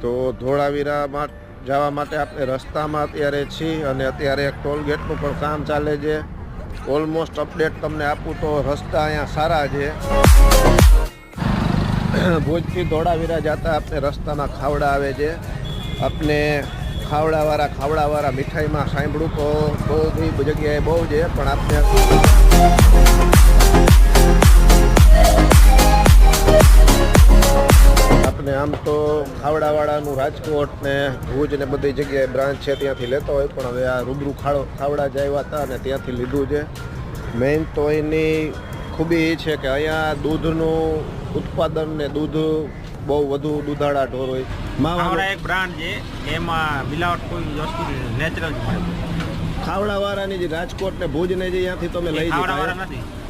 તો ધોળાવીરામાં જવા માટે આપણે રસ્તામાં અત્યારે છીએ અને અત્યારે એક ટોલગેટનું પણ કામ ચાલે છે. ઓલમોસ્ટ અપડેટ તમને આપું તો રસ્તા અહીંયા સારા છે. ભુજથી ધોળાવીરા જતા આપણે રસ્તામાં ખાવડા આવે છે. આપણે ખાવડાવાળા ખાવડાવાળા મીઠાઈમાં સાંભળું તો બધી જગ્યાએ બહુ છે, પણ આપણે આમ તો ખાવડાવાળાનું રાજકોટ ને ભુજ ને બધી જગ્યાએ બ્રાન્ચ છે ત્યાંથી લેતો હોય પણ હવે આ રૂબરૂ ખાડો ખાવડા જ આવ્યા હતા અને ત્યાંથી લીધું છે. મેઇન તો એની ખૂબી એ છે કે અહીંયા દૂધનું ઉત્પાદન ને દૂધ બહુ વધુ દૂધાળા ઢોર હોય. એક બ્રાન્ડ છે એમાં મિલાવટ કોઈ વસ્તુ નેચરલ ખાવડાવાળાની જે રાજકોટ ને ભુજ ને જે ત્યાંથી તમે લઈ નથી.